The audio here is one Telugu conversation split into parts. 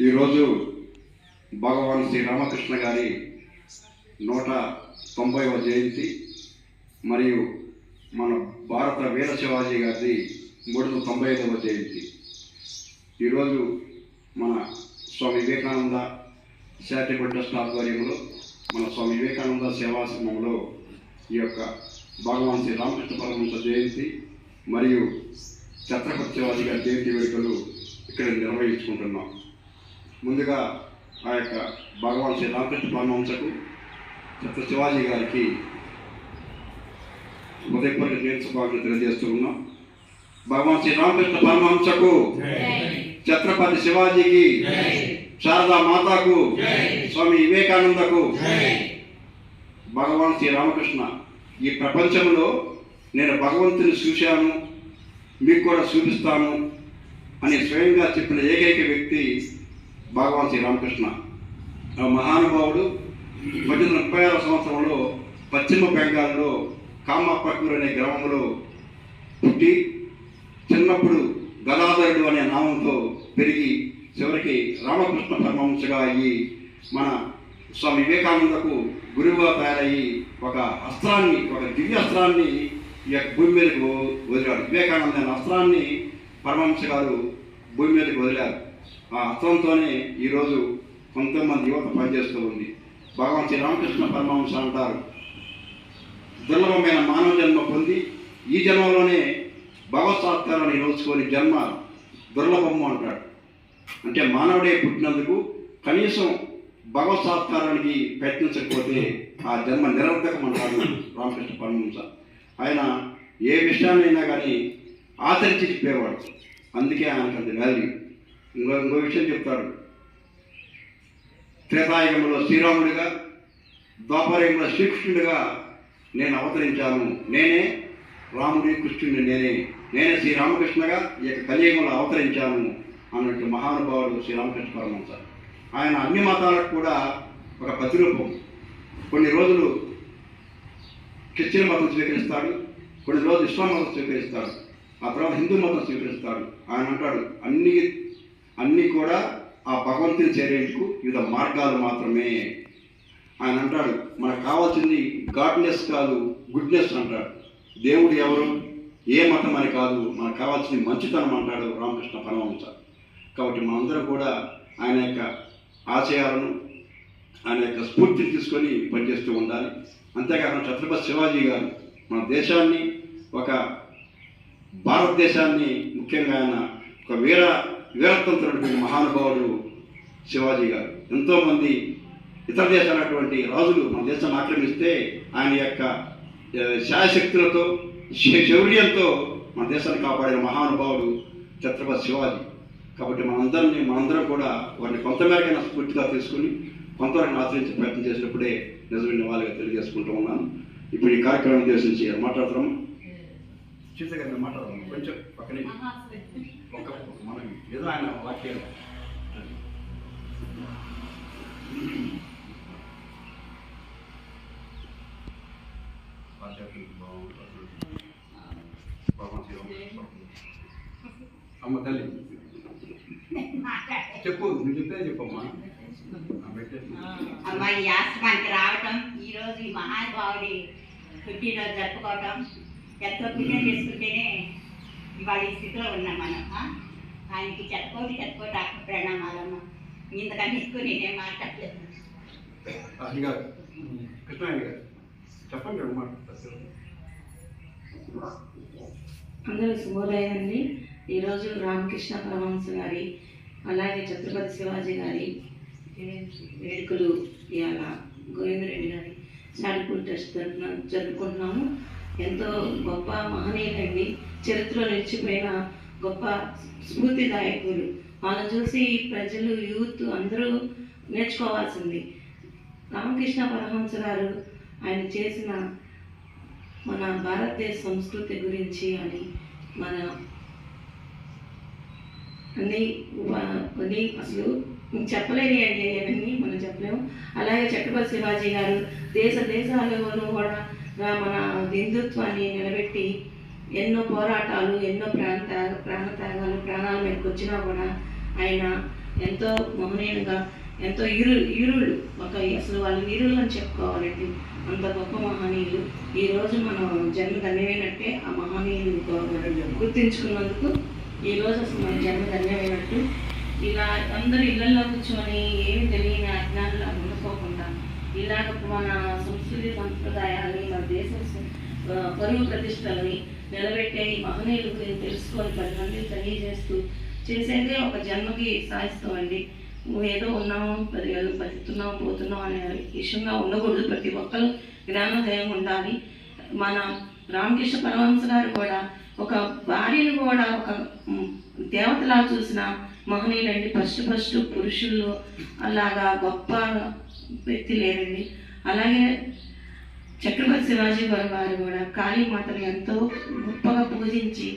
ఈరోజు భగవాన్ శ్రీ రామకృష్ణ గారి నూట తొంభైవ జయంతి మరియు మన భారత వీర శివాజీ గారి మూడు వందల తొంభై ఐదవ జయంతి. ఈరోజు మన స్వామి వివేకానంద చారిటబుల్ ట్రస్ట్ ఆధ్వర్యంలో మన స్వామి వివేకానంద సేవాశ్రమంలో ఈ యొక్క భగవాన్ శ్రీ రామకృష్ణ పరమహంస జయంతి మరియు ఛత్రపతి శివాజీ గారి జయంతి వేడుకలు ఇక్కడ నిర్వహించుకుంటున్నాం. ముందుగా ఆ యొక్క భగవాన్ శ్రీ రామకృష్ణ పరమహంసకు ఛత్ర శివాజీ గారికి ఉదయపూర్వక జయంతి శుభాకాంక్షలు తెలియజేస్తూ ఉన్నాం. భగవాన్ శ్రీ రామకృష్ణ పరమహంసకు ఛత్రపతి శివాజీకి శారదా మాతాకు స్వామి వివేకానందకు భగవాన్ శ్రీ రామకృష్ణ ఈ ప్రపంచంలో నేను భగవంతుని చూశాను మీకు కూడా చూపిస్తాను అని స్వయంగా చెప్పిన ఏకైక వ్యక్తి భగవాన్ శ్రీ రామకృష్ణ ఆ మహానుభావుడు పద్దెనిమిది ముప్పై ఆరవ సంవత్సరంలో పశ్చిమ బెంగాల్లో కామాపక్కూర్ అనే గ్రామంలో పుట్టి చిన్నప్పుడు గదాధరుడు అనే నామంతో పెరిగి చివరికి రామకృష్ణ పరమహంసగా అయ్యి మన స్వామి వివేకానందకు గురువుగా తయారయ్యి ఒక అస్త్రాన్ని ఒక దివ్య అస్త్రాన్ని ఈ యొక్క భూమి మీదకు వదిలాడు. వివేకానంద అనే అస్త్రాన్ని పరమహంస గారు భూమి మీదకు వదిలారు. ఆ అస్త్రంతోనే ఈరోజు కొంతమంది యువత పనిచేస్తూ ఉంది. భగవాన్ శ్రీ రామకృష్ణ పరమహంస అంటారు. దుర్లభమైన మానవ జన్మ పొంది ఈ జన్మలోనే భగవత్సాత్కారాన్ని నోచుకొని జన్మ దుర్లభము అంటాడు. అంటే మానవుడే పుట్టినందుకు కనీసం భగవత్సాత్కారానికి ప్రయత్నించకపోతే ఆ జన్మ నిరర్ధకం అంటారు రామకృష్ణ పరమహంస. ఆయన ఏ విషయాన్నైనా కానీ ఆచరించి చెప్పేవాడు. అందుకే ఆయనకు అంత వాల్యూ ఇంకో ఇంకో విషయం చెప్తాడు. త్రేతాయుగంలో శ్రీరాముడిగా ద్వాపరయుగంలో శ్రీకృష్ణుడిగా నేను అవతరించాను. నేనే రాముడి కృష్ణుడిని నేనే. నేనే శ్రీరామకృష్ణగా ఈ యొక్క కలియుగంలో అవతరించాను. అన్నట్టు మహానుభావుడు శ్రీరామకృష్ణ పరమహంస ఆయన అన్ని మతాలకు కూడా ఒక ప్రతిరూపం. కొన్ని రోజులు క్రిస్టియన్ మతం స్వీకరిస్తాడు కొన్ని రోజులు ఇస్లాం మతం స్వీకరిస్తాడు ఆ తర్వాత హిందూ మతం స్వీకరిస్తాడు. ఆయన అంటాడు అన్ని అన్నీ కూడా ఆ భగవంతుని చేరేందుకు వివిధ మార్గాలు మాత్రమే. ఆయన అంటాడు మనకు కావాల్సింది గాడ్నెస్ కాదు గుడ్నెస్ అంటాడు. దేవుడు ఎవరు? ఏ మతం అని కాదు మనకు కావాల్సింది మంచితనం అంటాడు రామకృష్ణ పరమహంస కాబట్టి మనందరం కూడా ఆయన యొక్క ఆశయాలను ఆయన యొక్క స్ఫూర్తిని తీసుకొని పనిచేస్తూ ఉండాలి. అంతేకాకుండా ఛత్రపతి శివాజీ గారు మన దేశాన్ని ఒక భారతదేశాన్ని ముఖ్యంగా ఆయన ఒక వీర వీరత్వంతున్నటువంటి మహానుభావుడు శివాజీ గారు. ఎంతోమంది ఇతర దేశాలటువంటి రాజులు మన దేశాన్ని ఆక్రమిస్తే ఆయన యొక్క శాయశక్తులతో శౌర్యంతో మన దేశాన్ని కాపాడిన మహానుభావుడు ఛత్రపతి శివాజీ. కాబట్టి మనందరినీ మనందరం కూడా వారిని కొంతమేరకైనా స్ఫూర్తిగా తీసుకుని కొంతవరకు ఆచరించే ప్రయత్నం చేసినప్పుడే నిజమైన వాళ్ళగా తెలియజేసుకుంటూ ఉన్నాను. ఇప్పుడు ఈ కార్యక్రమం ఉద్దేశించి మాట్లాడుతున్నాము సీత గారిని మాట్లాడదాం. కొంచెం పక్కనే ఒక్క మనం ఏదో ఆయన వాక్యాలు అమ్మ తల్లి. చెప్పు నువ్వు చెప్పే చెప్పమ్మా. ఈ ఆశ్రమానికి రావటం ఈరోజు ఈ మహానుభావుడి పుట్టినరోజు జరుపుకోవటం ఎంతో పుణ్యం చేసుకుంటేనే ఇవాళ ఈ స్థితిలో ఉన్నాం మనం? ఆయనకి చెప్పుకోటి చెప్పుకోటి అక్క ప్రణామాలమ్మ. ఇంతకన్నా ఎక్కువ నేనేం మాట్లాడలేదు. చెప్పండి అందరూ శుభోదయం అండి. ఈరోజు రామకృష్ణ పరమహంస గారి అలాగే ఛత్రపతి శివాజీ గారి వేడుకలు ఇవాళ గోవిందరెడ్డి గారి చారిటబుల్ ట్రస్ట్ తరఫున జరుపుకుంటున్నాము. ఎంతో గొప్ప మహనీయులండి. చరిత్రలో నిలిచిపోయిన గొప్ప స్ఫూర్తిదాయకులు వాళ్ళని చూసి ప్రజలు యూత్ అందరూ నేర్చుకోవాల్సింది. రామకృష్ణ పరమహంస గారు ఆయన చేసిన మన భారతదేశ సంస్కృతి గురించి అని మన అన్నీ కొన్ని అసలు చెప్పలేని అండి అవన్నీ మనం చెప్పలేము. అలాగే ఛత్రపతి శివాజీ గారు దేశ దేశాలలో కూడా మన హిందుత్వాన్ని నిలబెట్టి ఎన్నో పోరాటాలు ఎన్నో ప్రాంత ప్రాణత్యాగాలు ప్రాణాల మీదకి వచ్చినా కూడా ఆయన ఎంతో మహనీయంగా ఎంతో ఇరు ఇరుళ్ళు ఒక అసలు వాళ్ళు వీరులు అని చెప్పుకోవాలండి అంత గొప్ప మహనీయులు. ఈ రోజు మనం జన్మ ధన్యమైనట్టే ఆ మహనీయులు గౌరవం గుర్తించుకున్నందుకు ఈ రోజు అసలు మన జన్మ ధన్యమైనట్టు. ఇలా అందరూ ఇళ్ళలో కూర్చొని ఏమి తెలియని అజ్ఞానంలో ఉండిపోకుండా ఇలాగ మన సంస్కృతి సంప్రదాయాలని మన దేశ పరువు ప్రతిష్టలని నిలబెట్టే ఈ మహనీయుల గురించి తెలుసుకొని పది మందికి తెలియజేస్తూ చేసేదే ఒక జన్మకి సాధిస్తామండి ఏదో ఉన్నాము పది వేలు బతుకుతున్నావు పోతున్నాం అనే విషయంగా ఉండకూడదు. ప్రతి ఒక్కరు జ్ఞానోదయం ఉండాలి. మన రామకృష్ణ పరమహంస గారు కూడా ఒక భార్యను కూడా ఒక దేవతలా చూసిన మహనీయులండి. ఫస్ట్ ఫస్ట్ పురుషుల్లో అలాగా గొప్ప వ్యక్తి లేరండి. అలాగే చక్రవర్తి శివాజీ గారు వారు కూడా కాళీమాతను ఎంతో గొప్పగా పూజించి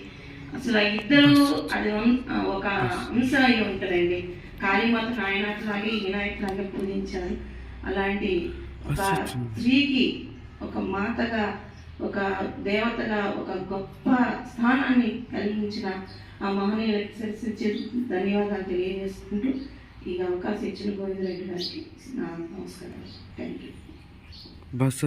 అసలు ఇద్దరు అది ఒక అంశ అయి ఉంటుందండి కాళీమాత నాయనాట్లాగే ఈనాయట్లాగే పూజించారు. అలాంటి ఒక స్త్రీకి ఒక మాతగా ఒక దేవతగా ఒక గొప్ప స్థానాన్ని కలిగించిన ఆ మహనీయులకు సరిసిచ్చి ధన్యవాదాలు తెలియజేసుకుంటూ ఈ అవకాశం ఇచ్చిన గోవిందరెడ్డి గారికి నా నమస్కారాలు. Thank you bus